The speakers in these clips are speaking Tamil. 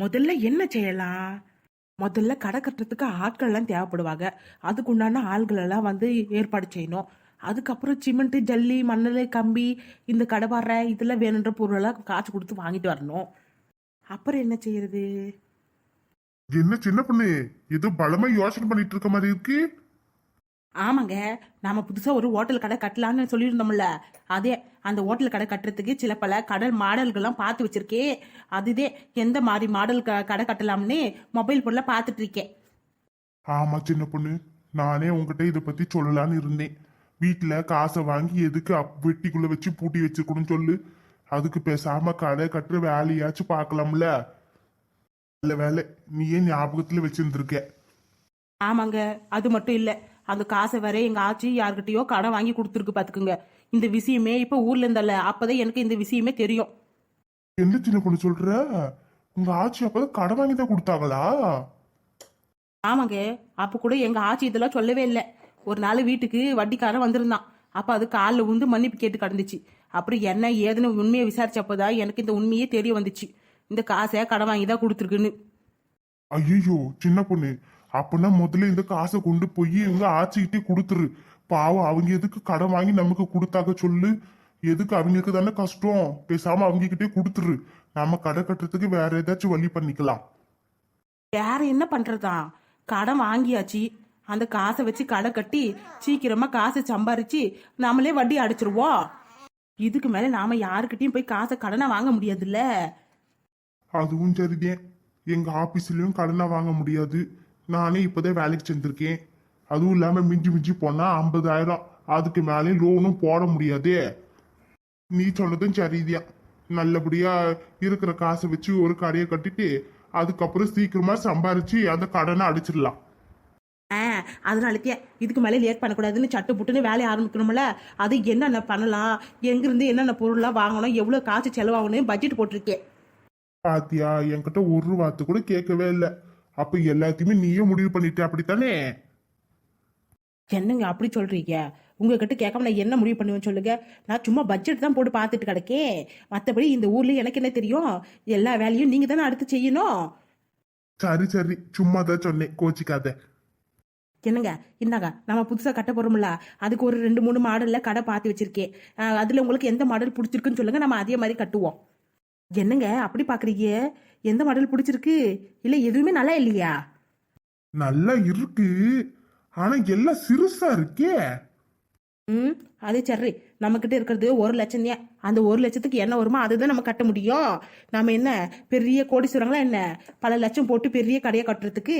முதல்ல என்ன செய்யலாம்? முதல்ல கடை கட்டுறதுக்கு ஆட்கள்லாம் தேவைப்படுவாங்க. அதுக்கு உண்டான ஆள்கள் எல்லாம் வந்து ஏற்பாடு செய்யணும். அதுக்கப்புறம் சிமெண்ட் ஜல்லி மணல் கம்பி இந்த கடை வர இதெல்லாம் வேணுன்ற பொருளெல்லாம் காசு கொடுத்து வாங்கிட்டு வரணும். அப்புறம் என்ன செய்யறது? என்ன சின்ன பொண்ணு? ஏதோ பலமா யோசனை பண்ணிட்டு இருக்க மாதிரி இருக்கு. ஆமாங்க. நாம புதுசா ஒரு ஹோட்டல் கடை கட்டலாம்னு சொல்லியிருந்தோம்ல. அதே அந்த ஹோட்டல் கடை கட்டுறதுக்கு சில பல கடல் மாடல்கள்லாம் பார்த்து வச்சிருக்கேன் அதுதே எந்த மாதிரி மாடல் கடை கட்டலாம்னு மொபைல் பொருளை பார்த்துட்டு இருக்கேன். ஆமா சின்ன பொண்ணு. நானே உங்ககிட்ட இதை பத்தி சொல்லலாம்னு இருந்தேன். வீட்டுல காசை வாங்கி எதுக்கு அப் வெட்டிக்குள்ள வச்சு பூட்டி வச்சிருக்கணும்னு சொல்லு. அதுக்கு பேசாம கடை கட்டுற வேலையாச்சும் பார்க்கலாம்ல. நல்ல வேலை. நீயே ஞாபகத்துல வச்சிருந்திருக்க. ஆமாங்க. அது மட்டும் இல்ல. அந்த காசை வேற எங்க ஆச்சி யார்கிட்டயோ கடன் வாங்கி கொடுத்துருக்கு பாத்துக்குங்க. இந்த விஷயமே இப்ப ஊர்ல இருந்தல்ல அப்பதான் எனக்கு இந்த விஷயமே தெரியும். என்ன சின்ன பொண்ணு சொல்ற? உங்க ஆட்சி அப்பதான் கடை வாங்கி தான் கொடுத்தாங்களா? ஆமாங்க அப்ப கூட எங்க ஆச்சி இதெல்லாம் சொல்லவே இல்லை. ஒரு நாள் வீட்டுக்கு வட்டிக்காரன் வந்திருந்தான். அப்ப அது காலில் உந்து மன்னிப்பு கேட்டு கடந்துச்சு. அப்புறம் என்ன ஏதுன்னு உண்மையை விசாரிச்சப்பதான் எனக்கு இந்த உண்மையே தெரிய வந்துச்சு. இந்த காசை கடன் வாங்கி தான் கொடுத்துருக்குன்னு. ஐயோ சின்ன பொண்ணு. அப்பனா முதல்ல இந்த காசை கொண்டு போய் இவங்க ஆச்சிக்கிட்டே கொடுத்துரு. பாவம் அவங்க எதுக்கு கடன் வாங்கி நமக்கு கொடுத்தாக்க சொல்லு? எதுக்கு அவங்களுக்கு தானே கஷ்டம்? பேசாம அவங்க கிட்டே கொடுத்துரு. நம்ம கடை கட்டுறதுக்கு வேற ஏதாச்சும் வழி பண்ணிக்கலாம். வேற என்ன பண்றதா? கடன் வாங்கியாச்சு. அந்த காசை வச்சு கடை கட்டி சீக்கிரமா காசை சம்பாரிச்சு நாமளே வட்டி அடைச்சிருவோம் இதுக்கு மேல நாம யாருக்கிட்டயும் போய் காசை கடனை வாங்க முடியாதுல்ல? அதுவும் சரிதான். எங்க ஆபீஸ்லயும் கடனா வாங்க முடியாது. நானே இப்பதான் வேலைக்கு சேர்ந்திருக்கேன் அதுவும் இல்லாம மிஞ்சி மிஞ்சி போனா ஐம்பதாயிரம். அதுக்கு மேலே லோனும் போட முடியாதே. நீ சொன்னதும் சரிதான். நல்லபடியா இருக்கிற காசை வச்சு ஒரு கடையை கட்டிட்டு அதுக்கப்புறம் சீக்கிரமா சம்பாரிச்சு அந்த கடனை அடிச்சிடலாம். ஆ அதனாலக்கே இதுக்கு மேலே லேட் பண்ணக்கூடாதுன்னு சட்டு புட்டுன்னு வேலையை ஆரம்பிக்கணும்ல. அது என்னென்ன பண்ணலாம்? எங்கிருந்து என்னென்ன பொருள்லாம் வாங்கணும்? எவ்வளோ காசு செலவாகணும் பட்ஜெட் போட்டிருக்கேன். பாத்தியா என்கிட்ட ஒரு வார்த்தை கூட கேட்கவே இல்லை. அப்ப எல்லாத்தையுமே நீயே முடிவு பண்ணிட்ட அப்படித்தானே? என்னங்க அப்படி சொல்றீங்க? உங்ககிட்ட கேட்காம நான் என்ன முடிவு பண்ணுவேன்னு சொல்லுங்க? நான் சும்மா பட்ஜெட் தான் போட்டு பார்த்துட்டு கிடக்கேன். மற்றபடி இந்த ஊர்ல எனக்கு என்ன தெரியும்? எல்லா வேலையும் நீங்க தானே அடுத்து செய்யணும். சரி சரி. சும்மா தான் சொன்னேன். கோச்சிக்காத. என்னங்க? இந்தாங்க. நம்ம புதுசாக கட்ட போறோம்ல. அதுக்கு ஒரு ரெண்டு மூணு மாடலில் கடை பார்த்து வச்சிருக்கேன். அதுல உங்களுக்கு எந்த மாடல் பிடிச்சிருக்குன்னு சொல்லுங்க. நம்ம அதே மாதிரி கட்டுவோம். என்னங்க அப்படி பார்க்குறீங்க எந்த மாடல் பிடிச்சிருக்கு? இல்லை எதுவுமே நல்லா இல்லையா? நல்லா இருக்கு. ஆனா எல்லாம் சிறுசா இருக்கே. ம் அது சரி. நம்மக்கிட்ட இருக்கிறது ஒரு லட்சம் தான் அந்த ஒரு லட்சத்துக்கு என்ன வருமோ அதுதான் நம்ம கட்ட முடியும். நம்ம என்ன பெரிய கோடீஸ்வரங்களா என்ன? பல லட்சம் போட்டு பெரிய கடையை கட்டுறதுக்கு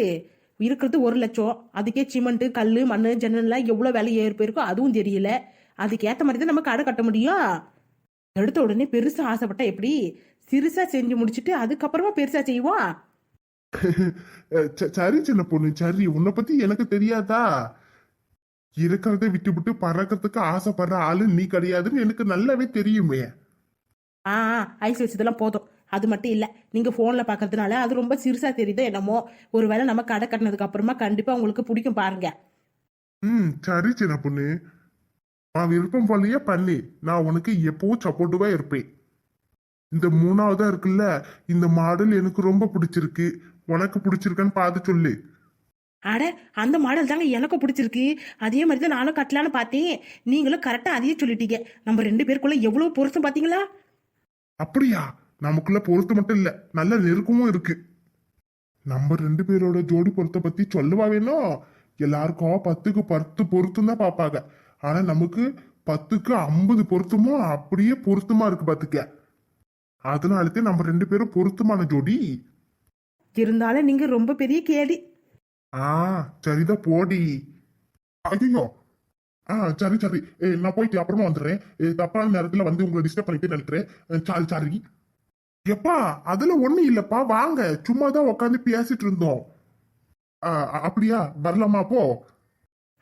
இருக்கிறது ஒரு லட்சம். அதுக்கே சிமெண்ட்டு கல் மண் ஜன்னல்லாம் எவ்வளோ விலை ஏறி போயிருக்கோ அதுவும் தெரியல. அதுக்கேற்ற மாதிரி தான் நம்ம கடை கட்ட முடியும். எடுத்த உடனே பெருசா ஆசைப்பட்டா எப்படி? சிறுசா செஞ்சு முடிச்சுட்டு அதுக்கப்புறமா பெருசா செய்வோம் சரி சின்ன பொண்ணு சரி. உன்னை பத்தி எனக்கு தெரியாதா? இருக்கிறத விட்டு விட்டு பறக்கிறதுக்கு ஆசைப்படுற ஆளு நீ கிடையாதுன்னு எனக்கு நல்லாவே தெரியுமே. ஆ ஐஸ் வச்சதெல்லாம் போதும். அது மட்டும் இல்லை. நீங்கள் ஃபோனில் பார்க்கறதுனால அது ரொம்ப சிறுசாக தெரியுதோ என்னமோ. ஒருவேளை நம்ம கடை கட்டினதுக்கு அப்புறமா கண்டிப்பாக உங்களுக்கு பிடிக்கும் பாருங்க. ம் சரி சின்ன பொண்ணு. நான் விருப்பம் போலயே பண்ணி. நான் உனக்கு எப்பவும் சப்போர்ட்டிவா இருப்பேன். இந்த மூணாவதா இருக்குல்ல இந்த மாடல் எனக்கு ரொம்ப பிடிச்சிருக்கு. உனக்கு பிடிச்சிருக்கான்னு பார்த்து சொல்லு. அட அந்த மாடல் தாங்க எனக்கும் பிடிச்சிருக்கு. அதே மாதிரி தான் நானும் கட்டலான்னு பார்த்தேன். நீங்களும் கரெக்டாக அதையே சொல்லிட்டீங்க. நம்ம ரெண்டு பேருக்குள்ள எவ்வளோ பொருத்தம் பார்த்தீங்களா? அப்படியா? நமக்குள்ள பொருத்தம் மட்டும் இல்ல நல்ல நெருக்கமும் இருக்கு. நம்ம ரெண்டு பேரோட ஜோடி பொருத்த பத்தி சொல்லவா வேணும்? எல்லாருக்கும் பத்துக்கு பத்து பொருத்தம் தான் பார்ப்பாங்க. ஆனா நமக்கு பத்துக்கு ஐம்பது பொருத்தமும் அப்படியே பொருத்தமா இருக்கு பாத்துக்க. அதனாலதான் நம்ம ரெண்டு பேரும் பொருத்தமான ஜோடி. இருந்தாலும் நீங்கள் ரொம்ப பெரிய கேடி ஆ சரிதான் போடி. ஐயோ ஆ சரி சரி. நான் போயிட்டு அப்புறமா வந்துடுறேன். தப்பான நேரத்துல வந்து உங்களை டிஸ்டர்ப் பண்ணிட்டு நினைக்கிறேன் சரி சரி. எப்பா அதுல ஒண்ணு இல்லப்பா. வாங்க. சும்மா தான் உட்காந்து பேசிட்டு இருந்தோம். ஆ, அப்படியா? வரலாமா போ.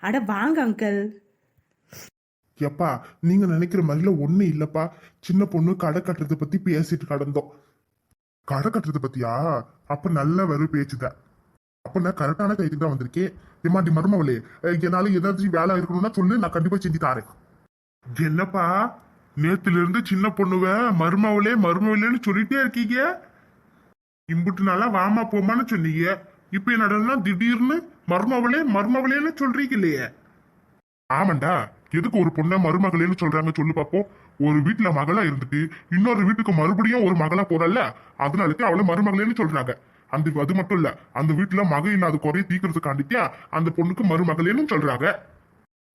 அட வாங்க அங்கிள் எப்பா நீங்க நினைக்கிற மாதிரில ஒண்ணு இல்லப்பா. சின்ன பொண்ணு கடை கட்டுறதை பத்தி பேசிட்டு கடந்தோம். கடை கட்டுறதை பத்தியா? அப்ப நல்ல வரும் பேச்சுதான் அப்ப நான் கரெக்டான கைக்கு தான் வந்திருக்கேன் ஏமாண்டி மருமவளே என்னால ஏதாச்சும் வேலை இருக்கணும்னா சொல்லு நான் கண்டிப்பா செஞ்சு தாரேன். என்னப்பா நேத்துல இருந்து சின்ன பொண்ணுவ மருமவளே மருமவளேன்னு சொல்லிட்டே இருக்கீங்க? இம்புட்டு நாளா வாமா போமான்னு சொன்னீங்க. இப்ப என்னடா திடீர்னு மருமவளே மருமவளேன்னு சொல்றீங்க இல்லையே? ஆமாண்டா. எதுக்கு ஒரு பொண்ணை மருமகளேன்னு சொல்றாங்க சொல்லு பாப்போம். ஒரு வீட்டுல மகளா இருந்துட்டு இன்னொரு வீட்டுக்கு மறுபடியும் ஒரு மகளா போறல்ல? அதனாலக்கு அவளை மருமகளேன்னு சொல்றாங்க. அந்த அது மட்டும் இல்ல அந்த வீட்டுல மக இல்லாத குறைய தீக்கிறதுக்காண்டிக்கா அந்த பொண்ணுக்கு மருமகளேன்னு சொல்றாங்க.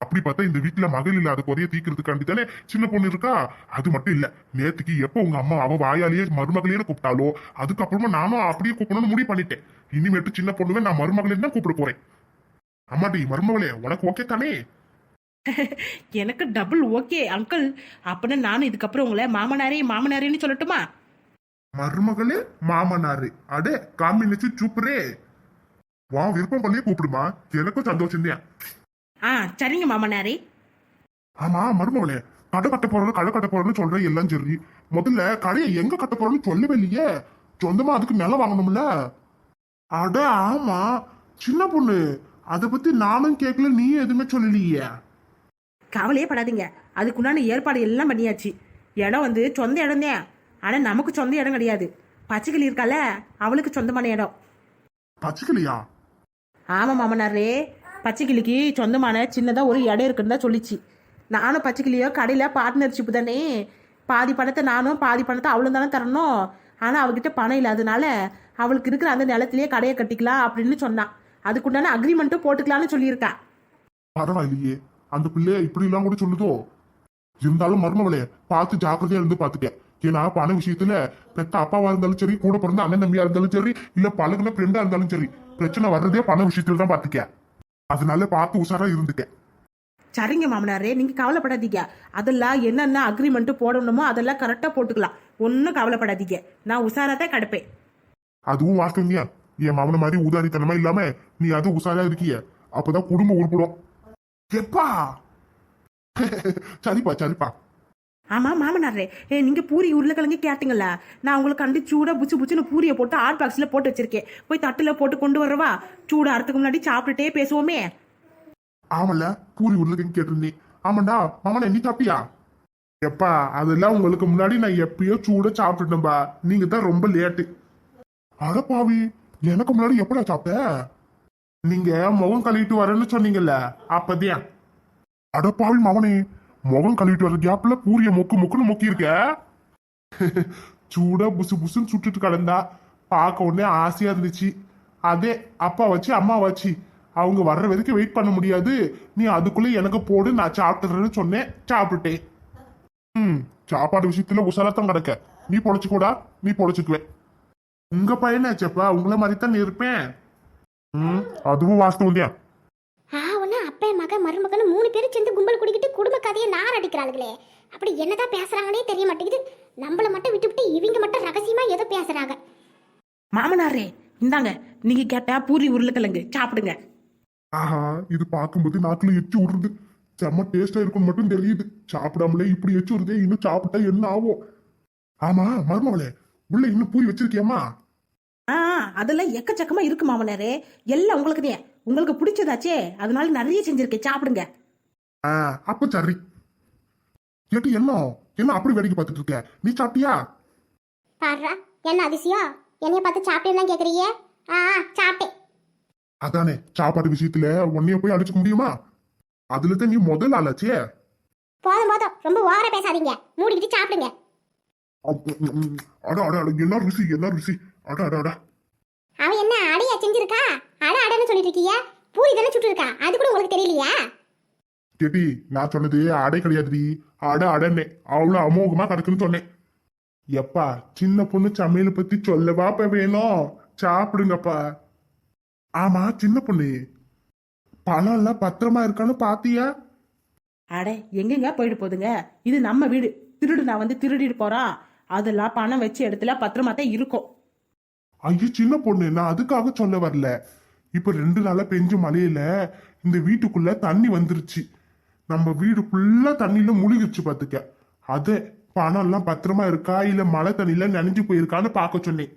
அப்படி பார்த்தா இந்த வீட்டுல மகள் இல்லாத குறைய தீக்கிறதுக்காண்டி தானே சின்ன பொண்ணு இருக்கா? அது மட்டும் இல்ல நேத்துக்கு எப்ப உங்க அம்மா அவ வாயாலேயே மருமகளேன்னு கூப்பிட்டாலோ அதுக்கப்புறமா நானும் அப்படியே கூப்பிடணும்னு முடிவு பண்ணிட்டேன். இனிமேட்டு சின்ன பொண்ணுவே நான் மருமகளேன்னு தான் கூப்பிட போறேன். அம்மாடி மருமகளே உனக்கு ஓகே தானே? எனக்கு டபுள் ஓகே அங்கிள் அப்படின்னா நானும் இதுக்கப்புறம் உங்களை மாமனாரே மாமனாரேன்னு சொல்லட்டுமா? மருமகளே மாமனாரு. அடே காம்பினேஷன் சூப்பரே. வா விருப்பம் பண்ணியே கூப்பிடுமா. எனக்கும் சந்தோஷம் தான் ஆ சரிங்க மாமனாரே. ஆமா மருமகளே. கடை கட்ட போறோம் கடை கட்ட போறோம்னு சொல்றேன் எல்லாம் சரி. முதல்ல கடையை எங்க கட்ட போறோம்னு சொல்லவே இல்லையே. சொந்தமா அதுக்கு நிலம் வாங்கணும்ல? அட ஆமா. சின்ன பொண்ணு. அதை பத்தி நானும் கேட்கல நீ எதுவுமே சொல்லலையே. கவலையே படாதீங்க. அதுக்குண்டான ஏற்பாடு எல்லாம் பண்ணியாச்சு. இடம் வந்து சொந்த இடம் தான். ஆனால் நமக்கு சொந்த இடம் கிடையாது. பச்சைக்கிளி இருக்கால அவளுக்கு சொந்தமான இடம். பச்சைக்கலையா ஆமாம் மாமனாரே. பச்சைக்கிளிக்கு சொந்தமான சின்னதாக ஒரு இடம் இருக்குன்னு தான் சொல்லிச்சு. நானும் பச்சைக்கிளியோ கடையில் பார்ட்னர்ஷிப் தானே. பாதி பணத்தை நானும் பாதி பணத்தை அவளும் தானே தரணும். ஆனால் அவகிட்ட பணம் இல்லாதனால அவளுக்கு இருக்கிற அந்த நிலத்திலேயே கடையை கட்டிக்கலாம் அப்படின்னு சொன்னான். அதுக்குண்டான அக்ரிமெண்ட்டும் போட்டுக்கலாம்னு சொல்லியிருக்கா. பரவாயில்லையே. அந்த பிள்ளைய இப்படி எல்லாம் கூட சொல்லுதோ? இருந்தாலும் மருமவளே பார்த்து ஜாக்கிரதையா இருந்து பாத்துக்க. ஏன்னா பண விஷயத்துல பெத்த அப்பாவா இருந்தாலும் சரி கூட பிறந்த அண்ணன் தம்பியா இருந்தாலும் சரி இல்ல பழகுன ஃப்ரெண்டா இருந்தாலும் சரி பிரச்சனை வர்றதே பண விஷயத்துல தான் பாத்துக்க. அதனால பார்த்து உஷாரா இருந்துக்க. சரிங்க மாமனாரே நீங்கள் கவலைப்படாதீங்க. அதெல்லாம் என்னென்ன அக்ரிமெண்ட்டு போடணுமோ அதெல்லாம் கரெக்டாக போட்டுக்கலாம். ஒன்றும் கவலைப்படாதீங்க. நான் உஷாராக தான் கிடப்பேன். அதுவும் வாஸ்தவங்க என் மாமன மாதிரி ஊதாரித்தனமா இல்லாம நீ அது உஷாரா இருக்கிய. அப்பதான் குடும்பம் உருப்படும். எப்பா? சரிப்பா சரிப்பா ஆமாம் மாமனாரே. ஏ நீங்கள் பூரி உருளைக்கிழங்கு கேட்டீங்களா நான் உங்களுக்கு கண்டு சூடாக புச்சு புச்சுன்னு பூரியை போட்டு ஹாட் பாக்ஸில் போட்டு வச்சிருக்கேன். போய் தட்டில் போட்டு கொண்டு வரவா? சூடாகிறதுக்கு முன்னாடி சாப்பிட்டுட்டே பேசுவோமே. ஆமல்ல பூரி உருளைக்கிழங்கு கேட்டிருந்தேன் ஆமாண்டா மாமனா நீ சாப்பிட்டியா? எப்பா அதெல்லாம் உங்களுக்கு முன்னாடி நான் எப்பயோ சூட சாப்பிட்டுட்டேன்பா. நீங்க தான் ரொம்ப லேட்டு அடப்பாவி எனக்கு முன்னாடி எப்படா சாப்பிட்ட? நீங்க முகம் கழுவிட்டு வரேன்னு சொன்னீங்கல்ல அப்பதே அடப்பாவி மவனே முகம் கழுவிட்டு வர கேப்ல பூரிய மொக்கு மொக்குன்னு மொக்கி இருக்க சூடா புசு புசுன்னு சுட்டுட்டு கிடந்தா பார்க்க உடனே ஆசையா இருந்துச்சு. அதே அப்பா வச்சு அம்மா வச்சு அவங்க வர்ற வரைக்கும் வெயிட் பண்ண முடியாது. நீ அதுக்குள்ளே எனக்கு போடு நான் சாப்பிட்டுறேன்னு சொன்னேன் சாப்பிட்டுட்டேன். ம் சாப்பாடு விஷயத்துல உசாரத்தான் கிடக்க. நீ பொழைச்சிக்கூடா நீ பொழைச்சிக்குவேன் உங்க பையனாச்சப்பா உங்களை மாதிரி தான் இருப்பேன். ம் அதுவும் வாஸ்தவம் தான் ஆ ஒன்று அப்பா மக மருமகன்னு மூணு பேரும் சேர்ந்து கும்பல் குடிக்கிட்டு குடும்ப கதையை நார் அடிக்கிறாளுங்களே அப்படி என்னதான் பேசுறாங்கன்னே தெரிய மாட்டேங்குது. நம்மள மட்டும் விட்டு விட்டு இவங்க மட்டும் ரகசியமா ஏதோ பேசுறாங்க. மாமனாரே இந்தாங்க. நீங்கள் கேட்டால் பூரி உருளைக்கிழங்கு. சாப்பிடுங்க. ஆஹா இது பார்க்கும்போது நாக்குல எச்சு விடுறது செம்ம டேஸ்டா இருக்கும்னு மட்டும் தெரியுது. சாப்பிடாமலே இப்படி எச்சு விடுதே இன்னும் சாப்பிட்டா என்ன ஆகும்? ஆமா மருமகளே உள்ள இன்னும் பூரி வச்சிருக்கியாமா ஆ அதெல்லாம் எக்கச்சக்கமாக இருக்கு மாமனாரே. எல்லாம் உங்களுக்கு தான் உங்களுக்கு பிடிச்சதாச்சே. அதனால நிறைய செஞ்சிருக்கேன். சாப்பிடுங்க. ஆ அப்ப சரி. கேட்டு என்ன? என்ன அப்படி வேடிக்கை பார்த்துட்டு இருக்க? நீ சாப்பிட்டியா? பாடுறா என்ன அதிசயம்? என்னைய பார்த்து சாப்பிட்டேன்னு கேக்குறீங்க? ஆ ஆ, சாப்பிட்டேன். அதானே சாப்பாடு விஷயத்துல உன்னைய போய் அடிச்சுக்க முடியுமா? அதுல தான் நீ முதல் ஆளாச்சே. போதும் போதும். ரொம்ப ஓவரா பேசாதீங்க. மூடிக்கிட்டு சாப்பிடுங்க. அப்~ உம் உம். அட அட அட என்ன ருசி என்ன ருசி? அட அட அட. அவன் என்ன அடையா செஞ்சிருக்கா? அட அடன்னு சொல்லிட்டு இருக்கீங்க பூரி தானே சுட்டு இருக்கா அது கூட உங்களுக்கு தெரியலையா? கேட்டி நான் சொன்னது அடை கிடையாதுடி. அட அடனே அவ்வளவு அமோகமா கிடக்குன்னு சொன்னேன். எப்பா சின்ன பொண்ணு சமையலை பத்தி சொல்லவா இப்ப வேணும்? சாப்பிடுங்கப்பா. ஆமா சின்ன பொண்ணு. பழம் எல்லாம் பத்திரமா இருக்கான்னு பாத்தியா? அட எங்கெங்க போயிட்டு போகுதுங்க இது நம்ம வீடு. திருடு நான் வந்து திருடிட்டு போறான் அதெல்லாம் பணம் வச்சு இடத்துல பத்திரமா தான் இருக்கும். ஐயோ சின்ன பொண்ணு நான் அதுக்காக சொல்ல வரல. இப்ப ரெண்டு நாளா பெஞ்ச மழையில இந்த வீட்டுக்குள்ள தண்ணி வந்துருச்சு. நம்ம வீடு ஃபுல்லா தண்ணியில முழுகிருச்சு பாத்துக்க. அத பணம் எல்லாம் பத்திரமா இருக்கா? இல்ல மழை தண்ணியில நனைஞ்சு போயிருக்கான்னு பார்க்க சொன்னேன்.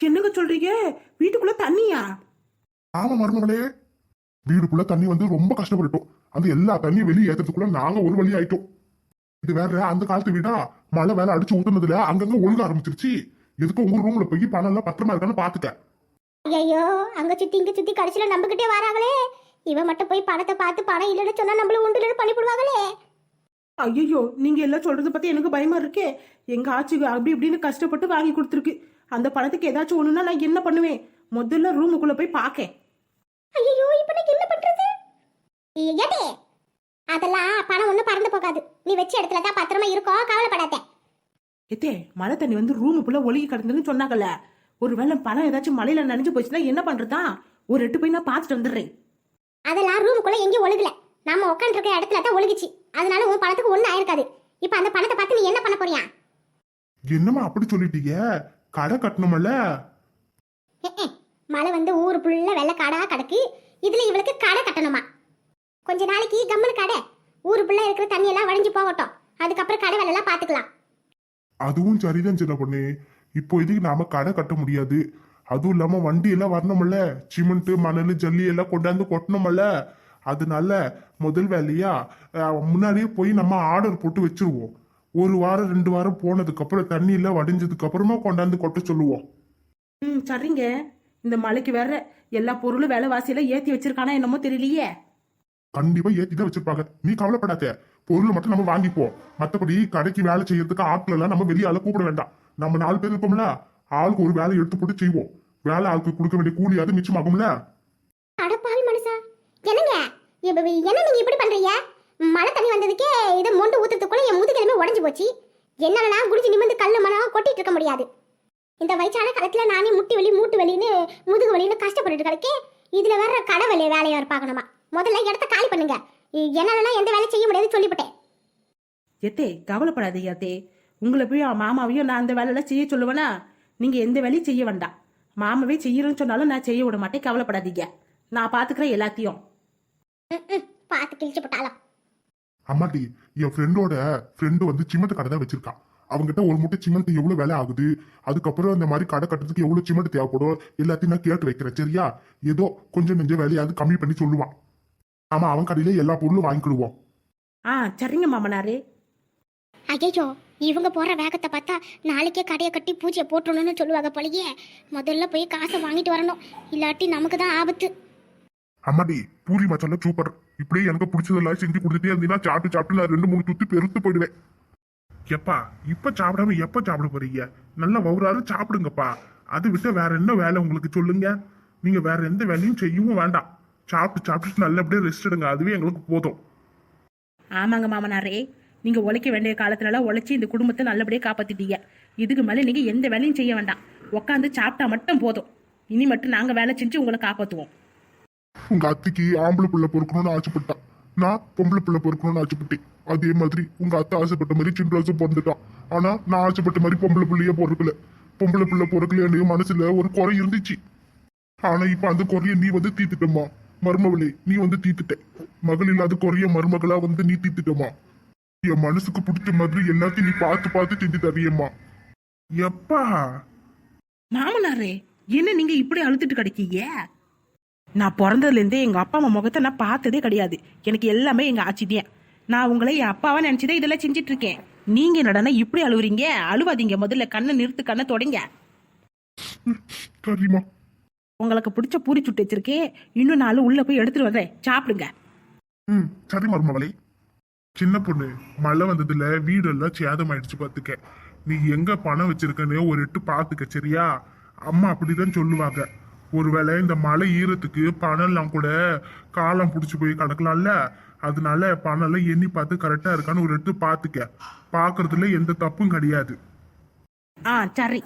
என்னங்க சொல்றீங்க? வீட்டுக்குள்ள தண்ணியா? ஆமா மருமகளே. வீடுக்குள்ள தண்ணி வந்து ரொம்ப கஷ்டப்பட்டுட்டோம். அந்த எல்லா தண்ணியும் வெளியே ஏத்துறதுக்குள்ள நாங்க ஒரு வழி ஆயிட்டோம். இது வேற அந்த காலத்து வீடா மழை வேற அடிச்சு ஊத்துனதுல அங்கங்க ஒழுக ஆரம்பிச்சிருச்சு. எதுக்கு உங்க ரூம்ல போய் பணம் எல்லாம் பத்திரமா இருக்கான்னு பாத்துக்க. ஐயோ அங்க சுத்தி இங்க சுத்தி கடைசியில நம்பிக்கிட்டே வராங்களே. இவன் மட்டும் போய் பணத்தை பார்த்து பணம் இல்லைன்னு சொன்னா நம்மள உண்டு பண்ணி போடுவாங்களே ஐயோ நீங்க எல்லாம் சொல்றத பத்தி எனக்கு பயமா இருக்கே. எங்க ஆச்சு அப்படி இப்படின்னு கஷ்டப்பட்டு வாங்கி கொடுத்துருக்கு. அந்த பணத்துக்கு ஏதாச்சும் ஒண்ணுன்னா நான் என்ன பண்ணுவேன்? முதல்ல ரூமுக்குள்ள போய் பார்க்கேன் ஐயோ இப்ப நான் என்ன பண்றது? ஏடே அதெல்லாம் பணம் ஒண்ணும் பறந்து போகாது. நீ வச்ச இடத்துல தான் பத்திரமா இருக்கோம் கவலைப்படாத. எத்தே மழை தண்ணி வந்து ரூமுக்குள்ள ஒழுகி கிடந்ததுன்னு சொன்னாங்கல்ல. ஒருவேளை பணம் ஏதாச்சும் மழையில நனைஞ்சு போச்சுன்னா என்ன பண்றதா? ஒரு எட்டு போய் நான் பார்த்துட்டு வந்துடுறேன். அதெல்லாம் ரூமுக்குள்ள எங்கேயும் ஒழுகல. நாம உட்காந்துருக்க இடத்துல தான் ஒழுகுச்சு. அதனால உன் பணத்துக்கு ஒண்ணும் ஆயிருக்காது. இப்ப அந்த பணத்தை பார்த்து நீ என்ன பண்ண போறியா? என்னம்மா அப்படி சொல்லிட்டீங்க? கடை கட்டணுமல்ல? மழை வந்து ஊரு ஃபுல்லா வெள்ளை காடா கிடக்கு. இதுல இவளுக்கு கடை கட்டணுமா? கொஞ்ச நாளைக்கு கம்மனு கடை. ஊரு ஃபுல்லா இருக்கிற தண்ணி எல்லாம் வழிஞ்சு போகட்டும். அதுக்கப்புறம் கடை வேலை எல்லாம் பாத்துக்கலாம் அதுவும் சரிதான் சின்ன பொண்ணு. இப்போ இதுக்கு நாம கடை கட்ட முடியாது? அதுவும் இல்லாம வண்டி எல்லாம் வரணும்ல. சிமெண்ட் மணல் ஜல்லி எல்லாம் கொண்டாந்து கொட்டணும்ல. அதனால முதல் வேலையா முன்னாடியே போய் நம்ம ஆர்டர் போட்டு வச்சிருவோம். ஒரு வாரம் ரெண்டு வாரம் போனதுக்கு அப்புறம் தண்ணி எல்லாம் வடிஞ்சதுக்கு அப்புறமா கொண்டாந்து கொட்ட சொல்லுவோம். ம் சரிங்க. இந்த மழைக்கு வேற எல்லா பொருளும் விலைவாசியெல்லாம் ஏத்தி வச்சிருக்கானா என்னமோ தெரியலையே. கண்டிப்பா ஏத்தி தான் வச்சிருப்பாங்க. நீ கவலைப்படாத. பொருள் மட்டும் நம்ம வாங்கிப்போம். மற்றபடி கடைக்கு வேலை செய்யறதுக்கு ஆட்கள் எல்லாம் நம்ம வெளிய ஆள கூப்பிட வேண்டாம். நம்ம நாலு பேர் இருப்போம்ல ஆளுக்கு ஒரு வேலை எடுத்து போட்டு செய்வோம். வேலை ஆளுக்கு கொடுக்க வேண்டிய கூலியாவது மிச்சமாகும்ல? அடப்பாவி மனுஷா என்னங்க? என்ன நீங்க இப்படி பண்றீங்க? மழை தண்ணி வந்ததுக்கே இதை மொண்டு ஊத்துறதுக்குள்ள என் முதுகெலுமே உடஞ்சு போச்சு. என்னால குடிச்சு நிமிந்து கல்லு மனம் கொட்டிட்டு இருக்க முடியாது. இந்த வயசான காலத்துல நானே முட்டி வலி மூட்டு வலின்னு முதுகு வலின்னு கஷ்டப்பட்டுட்டு கிடக்கே இதுல வர்ற கடை வலி வேலையை பார்க்கணுமா முதல்ல இடத்த காலி பண்ணுங்க. என்னாலலாம் எந்த வேலையும் செய்ய முடியாது சொல்லிவிட்டேன். எத்தே கவலைப்படாதீங்க அத்தே. உங்களை போய் மாமாவையும் நான் அந்த வேலையெல்லாம் செய்ய சொல்லுவேனா? நீங்க எந்த வேலையும் செய்ய வேண்டாம். மாமாவே செய்யறேன்னு சொன்னாலும் நான் செய்ய விட மாட்டேன். கவலைப்படாதீங்க. நான் பாத்துக்கிறேன் எல்லாத்தையும். பார்த்து கிழிச்சு போட்டாலும். அம்மாடி என் ஃப்ரெண்டோட ஃப்ரெண்டு வந்து சிமெண்ட் கடை தான் வச்சிருக்கான் அவங்ககிட்ட ஒரு மூட்டை சிமெண்ட் எவ்வளவு விலை ஆகுது? அதுக்கப்புறம் இந்த மாதிரி கடை கட்டுறதுக்கு எவ்வளவு சிமெண்ட் தேவைப்படும்? எல்லாத்தையும் நான் கேட்டு வைக்கிறேன் சரியா? ஏதோ கொஞ்சம் நெஞ்சம் வேலையாவது கம்மி பண்ணி சொல்லுவான். ஆமா அவன் கடையில எல்லா பொருளும் வாங்கிக்கிடுவோம். ஆ சரிங்க மாமனாரே. ஐயோ இவங்க போற வேகத்தை பார்த்தா நாளைக்கே கடையை கட்டி பூஜையை போட்டுடணும்னு சொல்லுவாங்க போலயே. முதல்ல போய் காசை வாங்கிட்டு வரணும். இல்லாட்டி நமக்கு தான் ஆபத்து. அம்மாடி பூரி மசாலா சூப்பர். இப்படியே எனக்கு பிடிச்சதெல்லாம் செஞ்சு கொடுத்துட்டே இருந்தீங்கன்னா சாப்பிட்டு சாப்பிட்டு நான் ரெண்டு மூணு துத்து பெருத்து போயிடுவேன். எப்பா இப்ப சாப்பிடாம எப்ப சாப்பிட போறீங்க? நல்ல வவுறாரு சாப்பிடுங்கப்பா. அது விட்டு வேற என்ன வேலை உங்களுக்கு சொல்லுங்க? நீங்க வேற எந்த வேலையும் செய்யவும் வேண்டாம். சாப்பிட்டு சாப்பிட்டு நல்லபடியா ரெஸ்ட் எடுங்க. அதுவே எங்களுக்கு போதும். ஆமாங்க மாமனாரே. நீங்க உழைக்க வேண்டிய காலத்துலலாம் உழைச்சி இந்த குடும்பத்தை நல்லபடியா காப்பாத்திட்டீங்க. இதுக்கு மேலே நீங்க எந்த வேலையும் செய்ய வேண்டாம். உட்காந்து சாப்பிட்டா மட்டும் போதும். இனி மட்டும் நாங்க வேலை செஞ்சு உங்களை காப்பாத்துவோம். உங்க அத்தைக்கு ஆம்பளை பிள்ளை பொறுக்கணும்னு ஆசைப்பட்டான் நான் பொம்பளை பிள்ளை பொறுக்கணும்னு ஆசைப்பட்டேன். அதே மாதிரி உங்க அத்தை ஆசைப்பட்ட மாதிரி சின்ராசும் பிறந்துட்டான் ஆனா நான் ஆசைப்பட்ட மாதிரி பொம்பளை பிள்ளையே பொறுக்கல. பொம்பளை பிள்ளை பொறுக்கல மனசுல ஒரு குறை இருந்துச்சு. ஆனா இப்ப அந்த குறைய நீ வந்து தீத்துட்டமா மருமகளே நீ வந்து தீத்துட்ட. மகள் இல்லாத குறைய மருமகளா வந்து நீ தீத்துட்டமா என் மனசுக்கு பிடிச்ச மாதிரி எல்லாத்தையும் நீ பார்த்து பார்த்து செஞ்சு தரியம்மா எப்பா? மாமனாரே என்ன நீங்க இப்படி அழுத்துட்டு கிடைக்கீங்க? நான் பிறந்ததுலேருந்தே எங்க அப்பா அம்மா முகத்தை நான் பார்த்ததே கிடையாது. எனக்கு எல்லாமே எங்க ஆச்சிதான் நான் உங்களை என் அப்பாவா நினைச்சுதான் இதெல்லாம் செஞ்சுட்டு இருக்கேன் நீங்க என்னடனா இப்படி அழுவுறீங்க? அழுவாதீங்க முதல்ல. கண்ணை நிறுத்து கண்ணை தொடங்க. சரிம்மா. உங்களுக்கு பிடிச்ச பூரி சுட்டு வச்சிருக்கேன். இன்னும் நாலு உள்ள போய் எடுத்துட்டு வர்றேன். சாப்பிடுங்க. ம் சரி மருமகளே சின்ன பொண்ணு மழை வந்ததுல வீடெல்லாம் சேதமாயிடுச்சு பாத்துக்க. நீ எங்க பணம் வச்சிருக்கன்னு ஒரு எட்டு பாத்துக்க சரியா? அம்மா அப்படிதான் சொல்லுவாங்க. ஒருவேளை இந்த மழை ஈரத்துக்கு பணம் எல்லாம் கூட காலம் புடிச்சு போய் கிடக்கலாம்ல அதனால பணம் எல்லாம் எண்ணி பார்த்து கரெக்டா இருக்கான்னு ஒரு எட்டு பாத்துக்க. பாக்குறதுல எந்த தப்பும் கிடையாது. ஆ சரி.